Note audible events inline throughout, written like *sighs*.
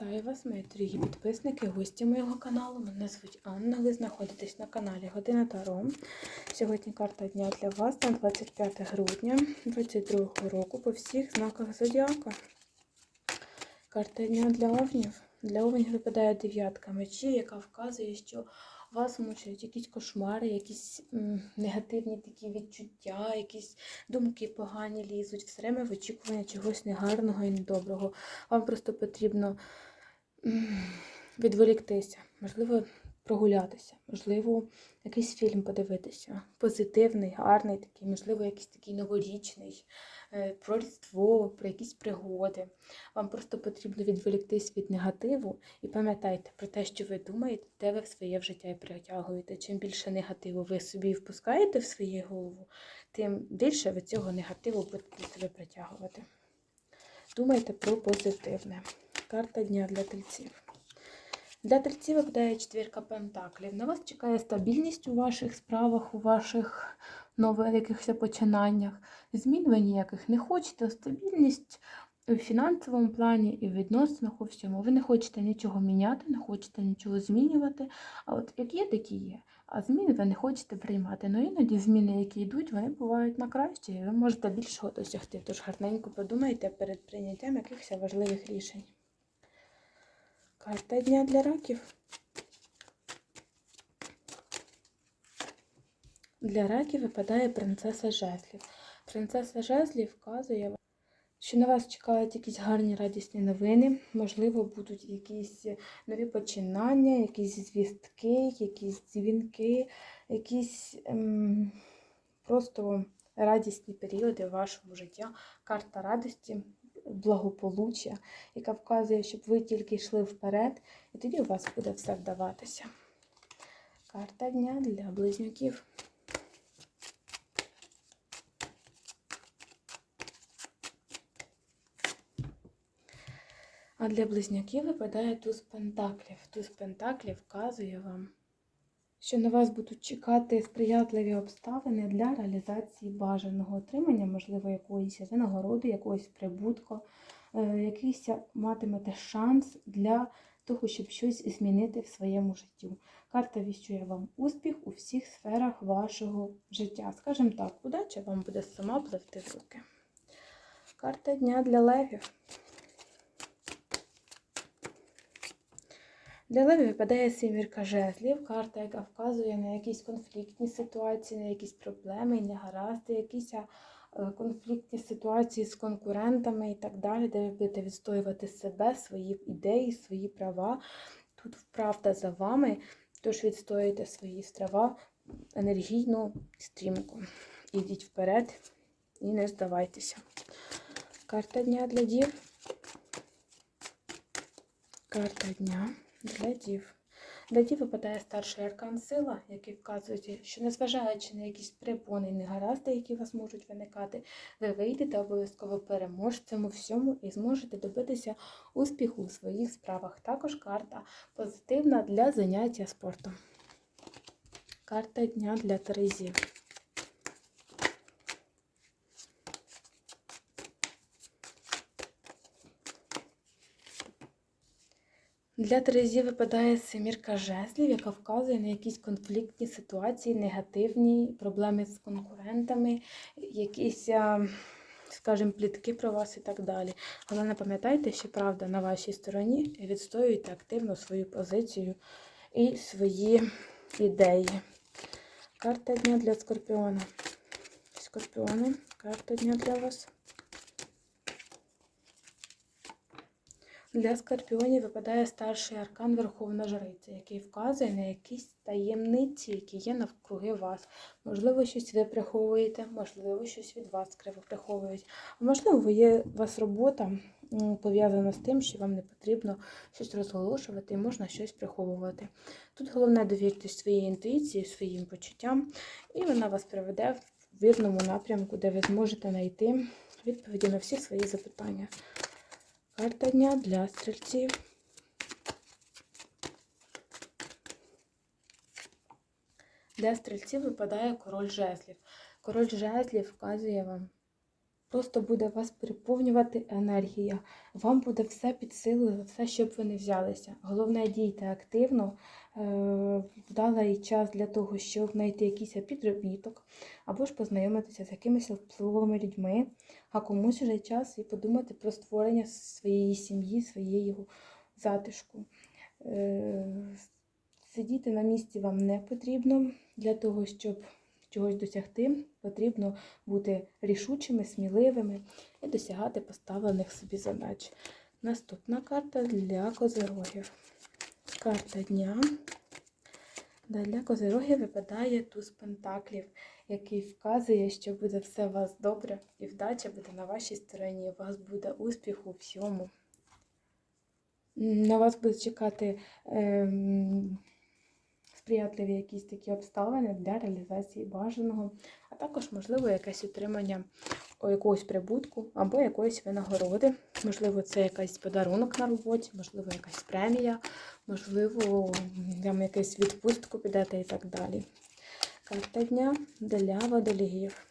Вітаю вас, мої дорогі підписники, гості моєго каналу. Мене звуть Анна. Ви знаходитесь на каналі Година Таро. Сьогодні карта дня для вас на 25 грудня 2022 року по всіх знаках Зодіака. Карта дня для овнів. Для овнів випадає дев'ятка мечів, яка вказує, що вас мучають якісь кошмари, якісь негативні такі відчуття, якісь думки погані лізуть, все время в очікування чогось негарного і недоброго. Вам просто потрібно *sighs* відволіктися, можливо, прогулятися, можливо, якийсь фільм подивитися. Позитивний, гарний, такий, можливо, якийсь такий новорічний, е, про Різдво, про якісь пригоди. Вам просто потрібно відволіктись від негативу і пам'ятайте про те, що ви думаєте, де ви в своє життя і притягуєте. Чим більше негативу ви собі впускаєте в свою голову, тим більше ви цього негативу будете себе притягувати. Думайте про позитивне. Карта дня для тельців. Для тельців випадає четвірка пентаклів. На вас чекає стабільність у ваших справах, у ваших нових якихось починаннях. Змін ви ніяких не хочете, стабільність у фінансовому плані і в відносинах у всьому. Ви не хочете нічого міняти, не хочете нічого змінювати. А от як є, такі є. А зміни ви не хочете приймати. Ну іноді зміни, які йдуть, вони бувають на краще, і ви можете більшого досягти. Тож гарненько подумайте перед прийняттям якихось важливих рішень. Карта дня для раків. Для раків випадає принцеса жезлів. Принцеса жезлів вказує, що на вас чекають якісь гарні радісні новини, можливо, будуть якісь нові починання, якісь звістки, якісь дзвінки, якісь ем, просто радісні періоди в вашому житті. Карта радості, благополуччя, яка вказує, щоб ви тільки йшли вперед, і тоді у вас буде все вдаватися. Карта дня для близнюків. А для близнюків випадає туз пентаклів. Туз пентаклів вказує вам, що на вас будуть чекати сприятливі обставини для реалізації бажаного отримання, можливо, якоїсь винагороди, якогось прибутку, е, якийсь матимете шанс для того, щоб щось змінити в своєму житті. Карта віщує вам успіх у всіх сферах вашого життя. Скажімо так, удача вам буде сама пливти в руки. Карта дня для левів. Для леві випадає сімірка жезлів, карта, яка вказує на якісь конфліктні ситуації, на якісь проблеми, негаразди, якісь е, конфліктні ситуації з конкурентами і так далі, де ви будете відстоювати себе, свої ідеї, свої права. Тут правда за вами, тож відстоюєте свої права енергійно, стрімко. Ідіть вперед і не здавайтеся. Карта дня для дів. Карта дня для дів. Для дів випадає старший аркан сила, який вказує, що незважаючи на якісь припони і негаразди, які у вас можуть виникати, ви вийдете обов'язково переможцем у всьому і зможете добитися успіху у своїх справах. Також карта позитивна для заняття спортом. Карта дня для Терезів. Для Терезі випадає семірка жезлів, яка вказує на якісь конфліктні ситуації, негативні проблеми з конкурентами, якісь, скажімо, плітки про вас і так далі. Але не пам'ятайте, що правда на вашій стороні і відстоюйте активно свою позицію і свої ідеї. Карта дня для Скорпіона. Скорпіони, карта дня для вас. Для скорпіонів випадає старший аркан Верховна Жриця, який вказує на якісь таємниці, які є навкруги вас. Можливо, щось ви приховуєте, можливо, щось від вас криво приховують. А можливо, є у вас робота пов'язана з тим, що вам не потрібно щось розголошувати і можна щось приховувати. Тут головне довіртесь своїй інтуїції, своїм почуттям, і вона вас приведе в вірному напрямку, де ви зможете знайти відповіді на всі свої запитання. Карта дня для стрільців. Для стрільців випадає король жезлів. Король жезлів вказує вам, Просто буде вас переповнювати енергія. Вам буде все під силу, все, щоб ви не взялися. Головне, дійте активно, е, вдалий час для того, щоб знайти якийсь підробіток, або ж познайомитися з якимись впливовими людьми, а комусь вже час і подумати про створення своєї сім'ї, своєї затишку. Е, Сидіти на місці вам не потрібно для того, щоб чогось досягти, потрібно бути рішучими, сміливими і досягати поставлених собі задач. Наступна карта для козирогів. Карта дня. Для козирогів випадає туз пентаклів, який вказує, що буде все у вас добре, і вдача буде на вашій стороні. У вас буде успіх у всьому. На вас будуть чекати. Ем сприятливі якісь такі обставини для реалізації бажаного, а також, можливо, якесь отримання якогось прибутку або якоїсь винагороди. Можливо, це якийсь подарунок на роботі, можливо, якась премія, можливо, там якусь відпустку підете і так далі. Карта дня для водоліїв.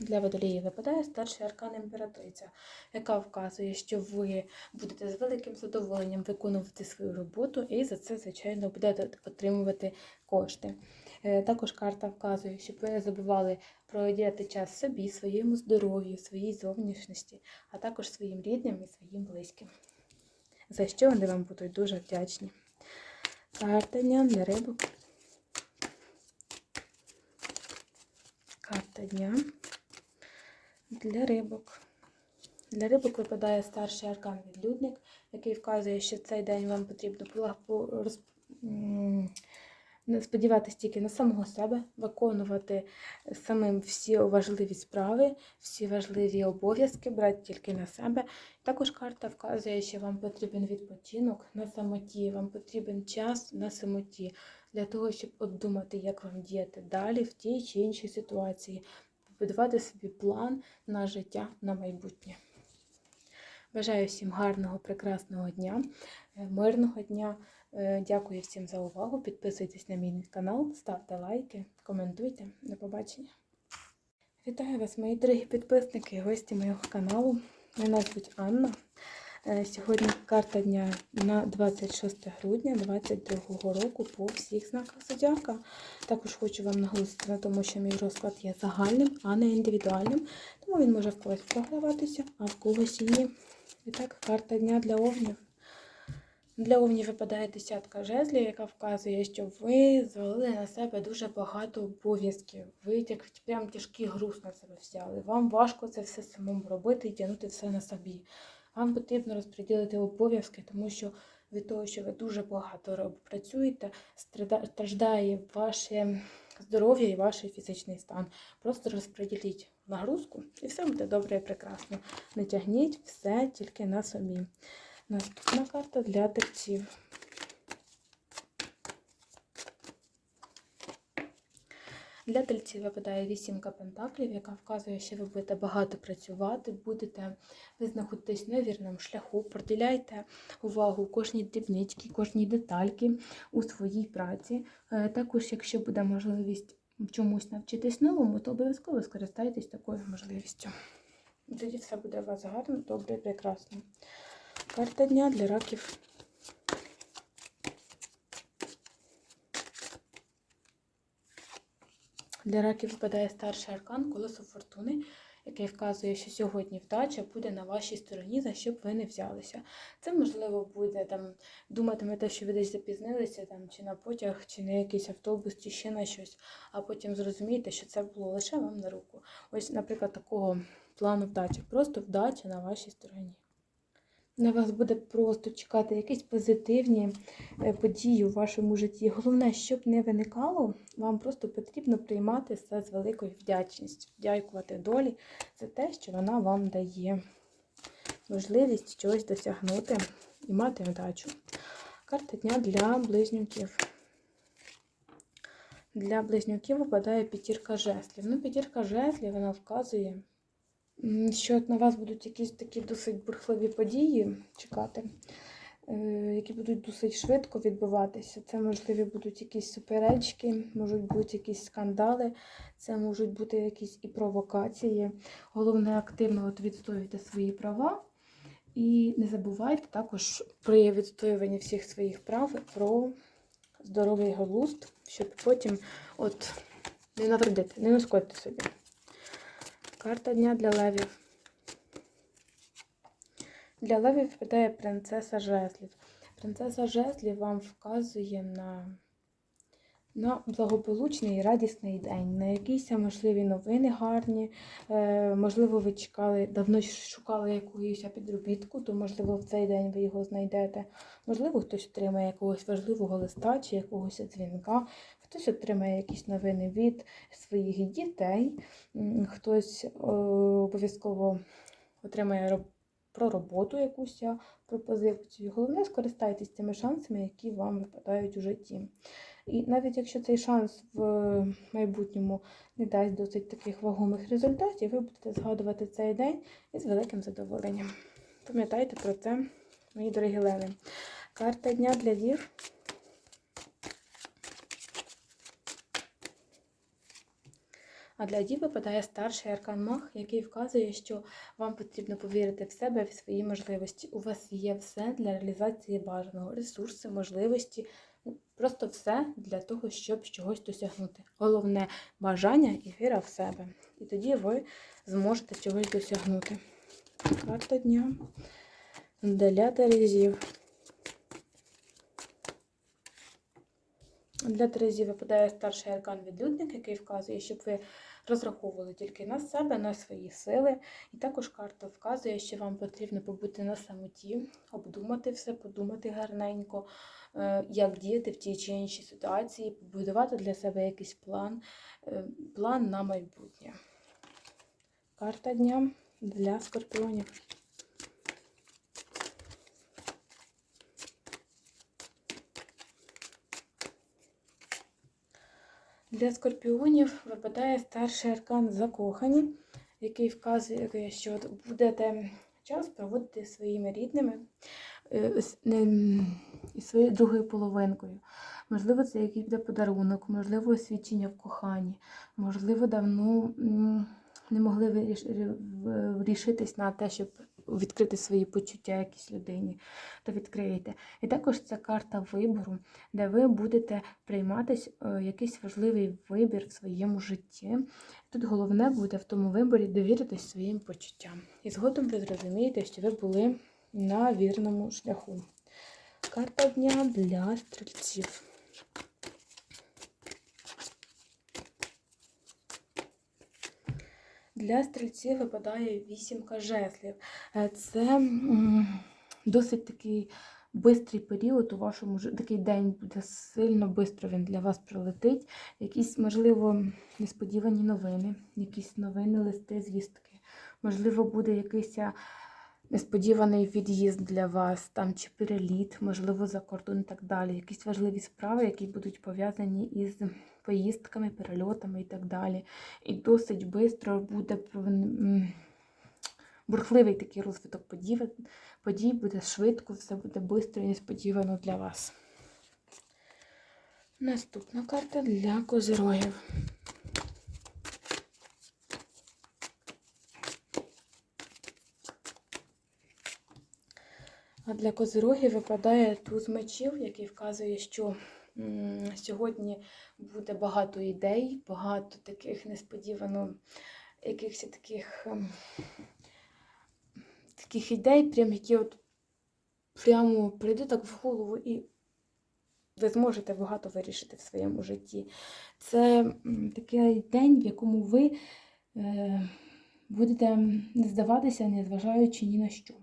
Для водолії випадає старший аркан імператриця, яка вказує, що ви будете з великим задоволенням виконувати свою роботу і за це, звичайно, будете отримувати кошти. Е, також карта вказує, щоб ви не забували проводити час собі, своєму здоров'ю, своїй зовнішності, а також своїм рідним і своїм близьким. За що вони вам будуть дуже вдячні. Карта дня для рибок. Карта дня для рибок. Для рибок випадає старший аркан відлюдник, який вказує, що цей день вам потрібно сподіватися тільки на самого себе, виконувати самим всі важливі справи, всі важливі обов'язки, брати тільки на себе. Також карта вказує, що вам потрібен відпочинок на самоті, вам потрібен час на самоті для того, щоб обдумати, як вам діяти далі в тій чи іншій ситуації побудувати собі план на життя на майбутнє. Бажаю всім гарного, прекрасного дня, е, мирного дня. Е, дякую всім за увагу. Підписуйтесь на мій канал, ставте лайки, коментуйте. До побачення. Вітаю вас, мої дорогі підписники, гості моєго каналу. Мене звуть Анна. Е, сьогодні карта дня на 26 грудня 2022 року по всіх знаках зодіака. Також хочу вам наголосити на тому, що мій розклад є загальним, а не індивідуальним, тому він може в когось програватися, а в когось і ні. І так, карта дня для овнів. Для овнів випадає десятка жезлів, яка вказує, що ви звалили на себе дуже багато обов'язків. Ви як прям тяжкий груз на себе взяли. Вам важко це все самому робити і тягнути все на собі. Вам потрібно розподілити обов'язки, тому що від того, що ви дуже багато працюєте, страждає ваше здоров'я і ваш фізичний стан. Просто розподіліть нагрузку і все буде добре і прекрасно. Не тягніть все тільки на собі. Наступна карта для терців. Для тельців випадає вісімка пентаклів, яка вказує, що ви будете багато працювати, будете ви знаходитесь на вірному шляху, приділяйте увагу кожній дрібничці, кожній детальки у своїй праці. Е, також, якщо буде можливість чомусь навчитись новому, то обов'язково скористайтесь такою можливістю. Тоді все буде у вас гарно, добре прекрасно. Карта дня для раків. Для раків випадає старший аркан колесо фортуни, який вказує, що сьогодні вдача буде на вашій стороні, за що б ви не взялися. Це, можливо, буде там думатимете, що ви десь запізнилися, там, чи на потяг, чи на якийсь автобус, чи ще на щось, а потім зрозумієте, що це було лише вам на руку. Ось, наприклад, такого плану вдачі. Просто вдача на вашій стороні на вас буде просто чекати якісь позитивні е, події у вашому житті. Головне, щоб не виникало, вам просто потрібно приймати все з великою вдячністю, дякувати долі за те, що вона вам дає можливість чогось досягнути і мати вдачу. Карта дня для близнюків. Для близнюків випадає п'ятірка жеслів. Ну, п'ятірка жеслів вона вказує що на вас будуть якісь такі досить бурхливі події чекати. е, які будуть досить швидко відбуватися. Це, можливі, будуть якісь суперечки, можуть бути якісь скандали, це можуть бути якісь і провокації. Головне, активно от відстоювати свої права. І не забувайте також при відстоюванні всіх своїх прав про здоровий глузд, щоб потім от не навредити, не нашкодити собі. Карта дня для левів. Для левів випадає принцеса жезлів. Принцеса жезлів вам вказує на, на благополучний і радісний день, на якісь можливі новини гарні. Е, можливо, ви чекали, давно шукали якусь підробітку, то, можливо, в цей день ви його знайдете. Можливо, хтось отримає якогось важливого листа чи якогось дзвінка. Хтось отримає якісь новини від своїх дітей, хтось е, обов'язково отримає про роботу якусь пропозицію. Головне, скористайтесь цими шансами, які вам випадають у житті. І навіть якщо цей шанс в майбутньому не дасть досить таких вагомих результатів, ви будете згадувати цей день із великим задоволенням. Пам'ятайте про це, мої дорогі леви. Карта дня для дів. А для дів випадає старший аркан Мах, який вказує, що вам потрібно повірити в себе, в свої можливості. У вас є все для реалізації бажаного, ресурси, можливості, ну, просто все для того, щоб чогось досягнути. Головне бажання і віра в себе. І тоді ви зможете чогось досягнути. Карта дня для Терезів. Для Терезі випадає старший аркан відлюдник, який вказує, щоб ви розраховували тільки на себе, на свої сили. І також карта вказує, що вам потрібно побути на самоті, обдумати все, подумати гарненько, е, як діяти в тій чи іншій ситуації, побудувати для себе якийсь план, е, план на майбутнє. Карта дня для скорпіонів. Для скорпіонів випадає старший аркан закохані, який вказує, що будете час проводити своїми рідними е, і своєю другою половинкою. Можливо, це якийсь буде подарунок, можливо, освідчення в коханні, можливо, давно не могли виріш- в- рішитись на те, щоб відкрити свої почуття якійсь людині, то відкриєте. І також це карта вибору, де ви будете приймати е, якийсь важливий вибір в своєму житті. Тут головне буде в тому виборі довіритись своїм почуттям. І згодом ви зрозумієте, що ви були на вірному шляху. Карта дня для стрільців. Для стрільців випадає вісімка жезлів. Е, Це досить такий бистрий період у вашому. Такий день буде сильно швидко він для вас пролетить. Якісь, можливо, несподівані новини, якісь новини, листи, звістки. Можливо, буде якийсь несподіваний від'їзд для вас, там чи переліт, можливо, за кордон і так далі. Якісь важливі справи, які будуть пов'язані із поїздками, перельотами і так далі. І досить швидко буде бурхливий такий розвиток подій, подій, буде швидко, все буде швидко і несподівано для вас. Наступна карта для козирогів. А для козирогів випадає туз мечів, який вказує, що сьогодні буде багато ідей, багато таких несподівано якихось таких, ем, таких ідей, прям які от прямо прийдуть так в голову і ви зможете багато вирішити в своєму житті. Це такий день, в якому ви е, будете здаватися, незважаючи ні на що.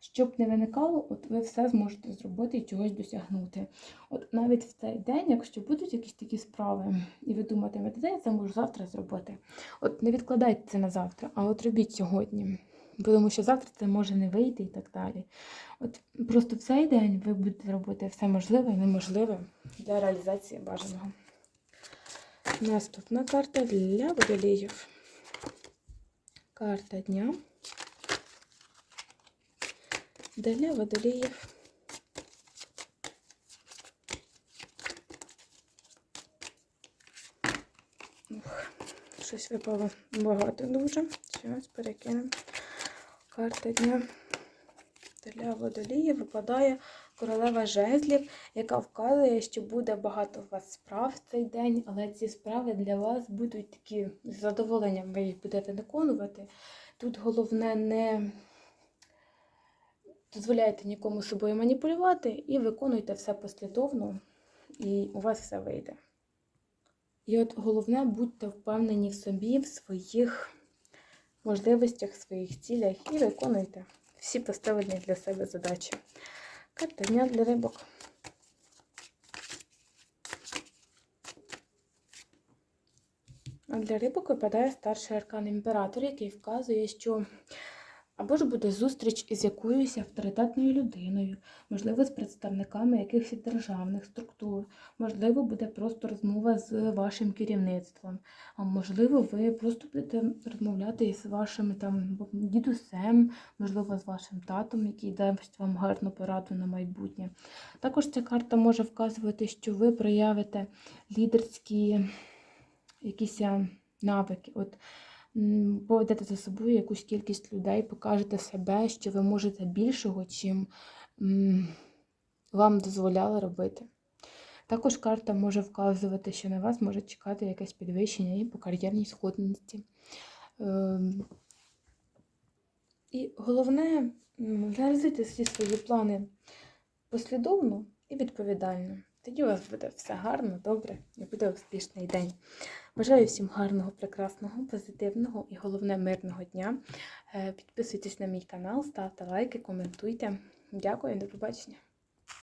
Щоб не виникало, от ви все зможете зробити і чогось досягнути. От навіть в цей день, якщо будуть якісь такі справи, і ви думатимете, де я це можу завтра зробити. От не відкладайте це на завтра, а от робіть сьогодні. Тому що завтра це може не вийти і так далі. От просто в цей день ви будете робити все можливе і неможливе для реалізації бажаного. Наступна карта для водоліїв. Карта дня для водолеев. Ух, щось випало багато дуже. Зараз перекинемо Карти дня. Для водолії випадає королева жезлів, яка вказує, що буде багато у вас справ в цей день, але ці справи для вас будуть такі з задоволенням, ви їх будете виконувати. Тут головне не дозволяйте нікому собою маніпулювати і виконуйте все послідовно, і у вас все вийде. І от головне, будьте впевнені в собі, в своїх можливостях, в своїх цілях і виконуйте всі поставлені для себе задачі. Карта дня для рибок. А для рибок випадає старший аркан імператор, який вказує, що або ж буде зустріч із якоюсь авторитетною людиною, можливо, з представниками якихось державних структур, можливо, буде просто розмова з вашим керівництвом, а можливо, ви просто будете розмовляти з вашим там дідусем, можливо, з вашим татом, який дасть вам гарну пораду на майбутнє. Також ця карта може вказувати, що ви проявите лідерські якісь навики. От поведете за собою якусь кількість людей, покажете себе, що ви можете більшого, чим вам дозволяли робити. Також карта може вказувати, що на вас може чекати якесь підвищення і по кар'єрній сходності. Ем, І головне реалізуйте всі свої плани послідовно і відповідально. Тоді у вас буде все гарно, добре і буде успішний день. Бажаю всім гарного, прекрасного, позитивного і головне мирного дня. Е, Підписуйтесь на мій канал, ставте лайки, коментуйте. Дякую, до побачення.